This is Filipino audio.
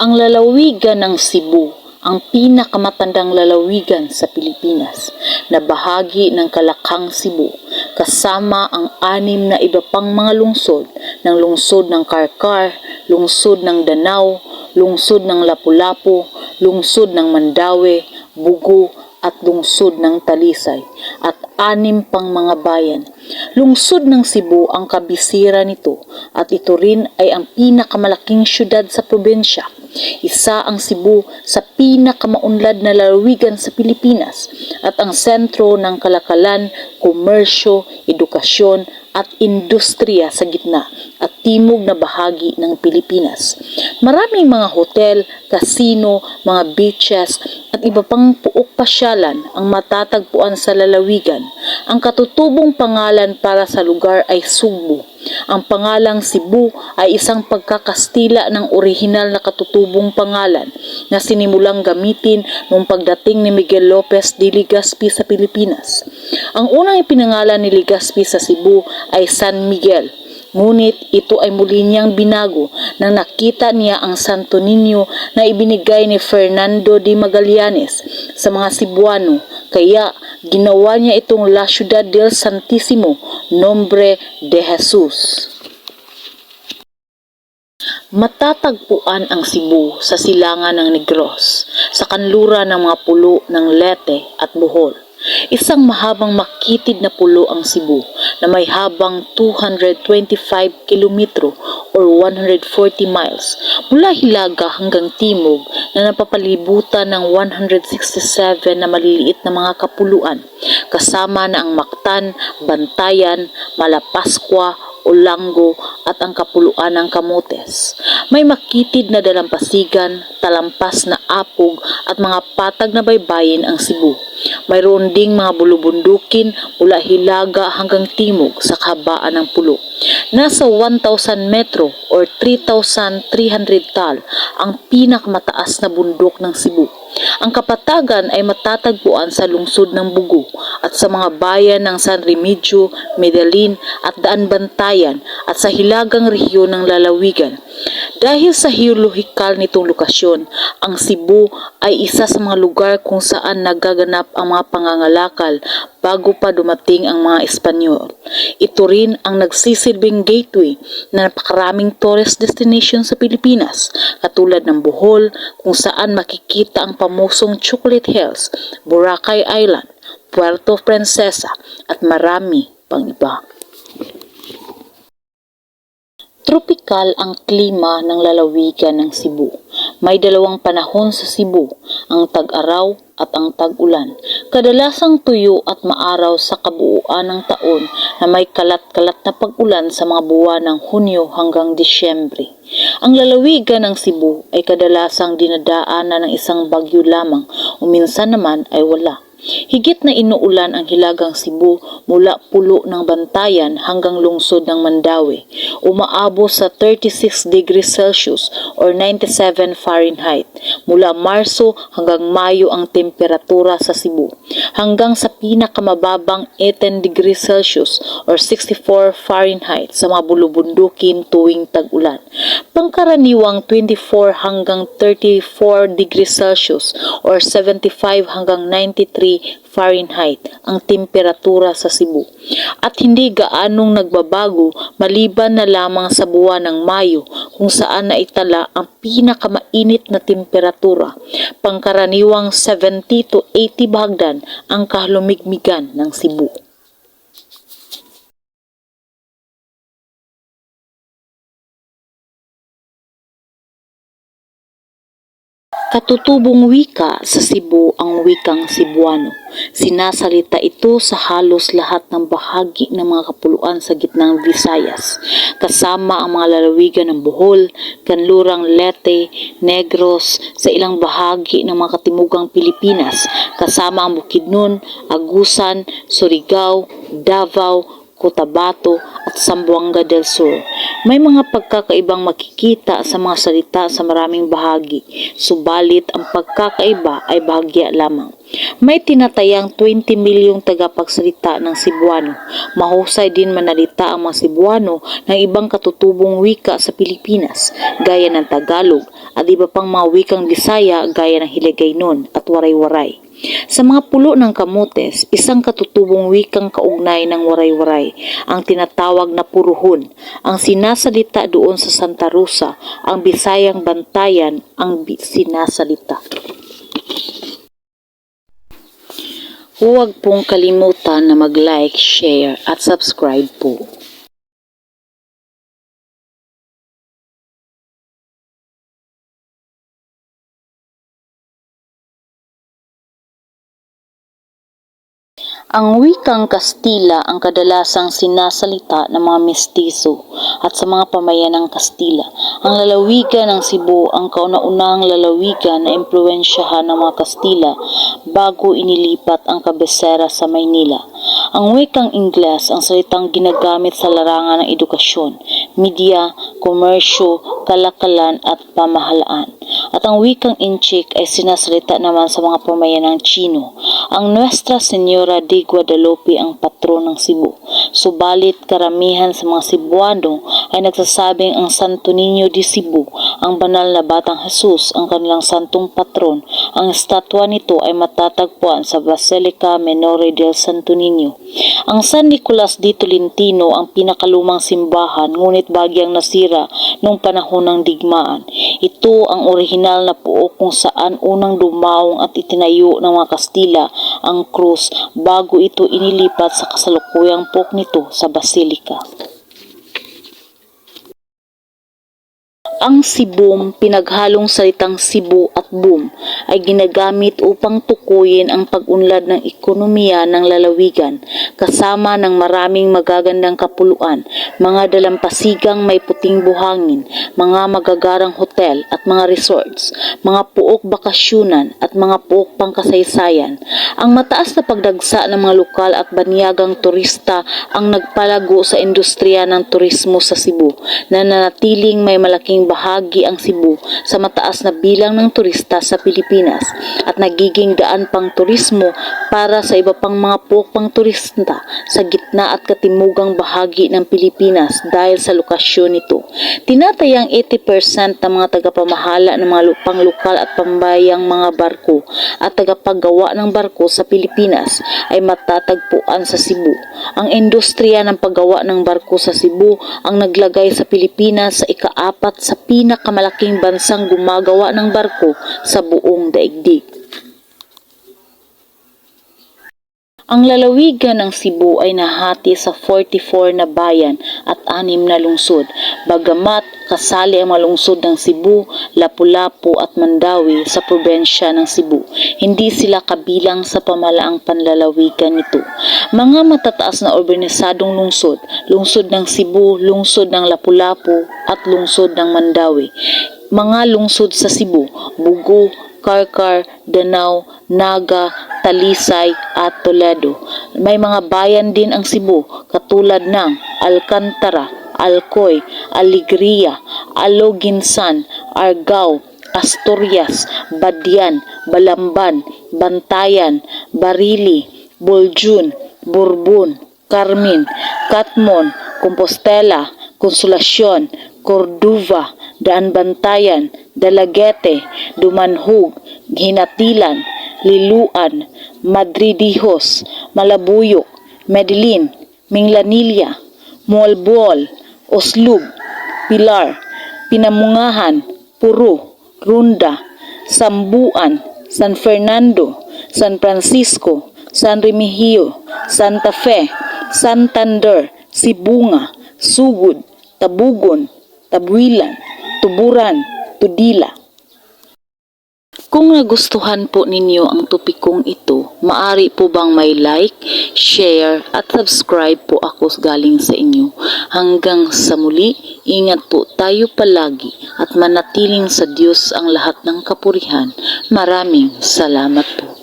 Ang lalawigan ng Cebu, ang pinakamatandang lalawigan sa Pilipinas na bahagi ng Kalakang Cebu, kasama ang anim na iba pang mga lungsod ng lungsod ng Karkar, lungsod ng Danau, lungsod ng Lapu-Lapu, lungsod ng Mandaue, Bugo at lungsod ng Talisay at anim pang mga bayan. Lungsod ng Cebu ang kabisira nito at ito rin ay ang pinakamalaking syudad sa probinsya. Isa ang Cebu sa pinakamaunlad na lalawigan sa Pilipinas at ang sentro ng kalakalan, komersyo, edukasyon at industriya sa gitna at timog na bahagi ng Pilipinas. Maraming mga hotel, kasino, mga beaches at iba pang puok pasyalan ang matatagpuan sa lalawigan. Ang katutubong pangalan para sa lugar ay Sugbo. Ang pangalang Cebu ay isang pagkakastila ng orihinal na katutubong pangalan na sinimulang gamitin noong pagdating ni Miguel Lopez de Legazpi sa Pilipinas. Ang unang ipinangalan ni Legazpi sa Cebu ay San Miguel. Ngunit ito ay muli niyang binago nang nakita niya ang Santo Niño na ibinigay ni Fernando de Magallanes sa mga Cebuano. Kaya ginawa niya itong La Ciudad del Santissimo, Nombre de Jesus. Matatagpuan ang Cebu sa silangan ng Negros, sa kanluran ng mga pulo ng Leyte at Bohol. Isang mahabang makitid na pulo ang Cebu na may habang 225 kilometro or 140 miles mula Hilaga hanggang Timog na napapalibutan ng 167 na maliliit na mga kapuluan kasama na ang Mactan, Bantayan, Malapaskwa, Olango at ang kapuluan ng Camotes. May makitid na dalampasigan, talampas na apog at mga patag na baybayin ang Cebu. Mayroon ding mga bulubundukin mula Hilaga hanggang Timog sa kabaan ng pulo. Nasa 1,000 metro or 3,300 tal ang pinakamataas na bundok ng Cebu. Ang kapatagan ay matatagpuan sa lungsod ng Bugo at sa mga bayan ng San Remigio, Medellin at Daan Bantayan at sa hilagang rehiyon ng Lalawigan. Dahil sa hiyulohikal nitong lokasyon, ang Cebu ay isa sa mga lugar kung saan nagaganap ang mga pangangalakal bago pa dumating ang mga Espanyol. Ito rin ang nagsisilbing gateway na napakaraming tourist destination sa Pilipinas, katulad ng Bohol kung saan makikita ang pamusong Chocolate Hills, Boracay Island, Puerto Princesa at marami pang iba. Tropikal ang klima ng lalawigan ng Cebu. May dalawang panahon sa Cebu, ang tag-araw at ang tag-ulan. Kadalasang tuyo at maaraw sa kabuuan ng taon na may kalat-kalat na pag-ulan sa mga buwan ng Hunyo hanggang Disyembre. Ang lalawigan ng Cebu ay kadalasang dinadaanan ng isang bagyo lamang o minsan naman ay wala. Higit na inuulan ang hilagang Cebu mula pulo ng Bantayan hanggang lungsod ng Mandaue. Umaabo sa 36 degrees Celsius or 97 Fahrenheit. Mula Marso hanggang Mayo ang temperatura sa Cebu. Hanggang sa pinakamababang 18 degrees Celsius or 64 Fahrenheit sa mga bulubundukin tuwing tag-ulan. Pangkaraniwang 24 hanggang 34 degrees Celsius or 75 hanggang 93 Fahrenheit ang temperatura sa Cebu at hindi gaanong nagbabago maliban na lamang sa buwan ng Mayo kung saan naitala ang pinakamainit na temperatura. Pangkaraniwang 70 to 80 bahagdan ang kahalumigmigan ng Cebu. Katutubong wika sa Cebu ang wikang Cebuano. Sinasalita ito sa halos lahat ng bahagi ng mga kapuluan sa gitnang Visayas, kasama ang mga lalawigan ng Bohol, Kanlurang Leyte, Negros, sa ilang bahagi ng mga katimugang Pilipinas, kasama ang Bukidnon, Agusan, Surigao, Davao, Cotabato at Zamboanga del Sur. May mga pagkakaibang makikita sa mga salita sa maraming bahagi, subalit ang pagkakaiba ay bahagya lamang. May tinatayang 20 milyong tagapagsalita ng Cebuano. Mahusay din manalita ang mga Cebuano ng ibang katutubong wika sa Pilipinas, gaya ng Tagalog at iba pang mga wikang Bisaya gaya ng Hiligaynon at Waray-Waray. Sa mga pulo ng kamotes, isang katutubong wikang kaugnay ng waray-waray, ang tinatawag na puruhon, ang sinasalita doon sa Santa Rosa, ang Bisayang Bantayan, ang sinasalita. Huwag pong kalimutan na mag-like, share at subscribe po. Ang wikang Kastila ang kadalasang sinasalita ng mga mestizo at sa mga pamayan ng Kastila. Ang lalawigan ng Cebu ang kauna-unahang lalawigan na impluensyahan ng mga Kastila bago inilipat ang kabesera sa Maynila. Ang wikang Ingles ang salitang ginagamit sa larangan ng edukasyon, media, komersyo, kalakalan at pamahalaan. At ang wikang Inchik ay sinasalita naman sa mga pamayan ng Chino. Ang Nuestra Señora de Guadalupe ang patron ng Cebu. Subalit karamihan sa mga Cebuano ay nagsasabing ang Santo Niño de Cebu, ang banal na batang Jesus, ang kanilang santong patron. Ang estatwa nito ay matatagpuan sa Basilica Menore del Santo Niño. Ang San Nicolas de Tolentino ang pinakalumang simbahan ngunit bagyang nasira noong panahon ng digmaan. Ito ang orihinal na puok kung saan unang dumaong at itinayo ng mga Kastila ang krus bago ito inilipat sa kasalukuyang puok nito sa Basilica. Ang sibum, pinaghalong salitang sibu at boom, ay ginagamit upang tukuyin ang pag-unlad ng ekonomiya ng lalawigan, kasama ng maraming magagandang kapuluan, mga dalampasigang may puting buhangin, mga magagarang hotel at mga resorts, mga puok bakasyunan at mga puok pangkasaysayan. Ang mataas na pagdagsa ng mga lokal at banyagang turista ang nagpalago sa industriya ng turismo sa Cebu, na nanatiling may malaking bahagi ang Cebu sa mataas na bilang ng turista sa Pilipinas at nagiging daan pang turismo para sa iba pang mga pukpang turista sa gitna at katimugang bahagi ng Pilipinas dahil sa lokasyon nito. Tinatayang 80% ng mga tagapamahala ng mga lupang lokal at pambayang mga barko at tagapaggawa ng barko sa Pilipinas ay matatagpuan sa Cebu. Ang industriya ng paggawa ng barko sa Cebu ang naglagay sa Pilipinas sa ikaapat sa pinakamalaking bansang gumagawa ng barko sa buong daigdig. Ang lalawigan ng Cebu ay nahati sa 44 na bayan at anim na lungsod. Bagamat kasali ang mga ng Cebu, Lapu-Lapu at Mandawi sa probensya ng Cebu, hindi sila kabilang sa pamalaang panlalawigan nito. Mga matataas na urbanisadong lungsod, lungsod ng Cebu, lungsod ng Lapu-Lapu at lungsod ng Mandawi. Mga lungsod sa Cebu, Bugo, Karkar, Danau, Naga, Talisay at Toledo. May mga bayan din ang Cebu katulad ng Alcantara, Alcoy, Alegria, Aloginsan, Argao, Asturias, Badian, Balamban, Bantayan, Barili, Boljun, Burbun, Carmen, Katmon, Compostela, Consolacion, Cordova, Daan Bantayan, Dalagete, Dumanhug, Hinatilan, Liluan, Madridijos, Malabuyok, Medellin, Minglanilla, Mualbuol, Oslub, Pilar, Pinamungahan, Puro, Runda, Sambuan, San Fernando, San Francisco, San Remigio, Santa Fe, Santander, Sibunga, Sugod, Tabugon, Tabuilan, Tuburan, Tudila. Kung nagustuhan po ninyo ang topikong ito, maari po bang may like, share at subscribe po ako galing sa inyo. Hanggang sa muli, ingat po tayo palagi at manatiling sa Diyos ang lahat ng kapurihan. Maraming salamat po.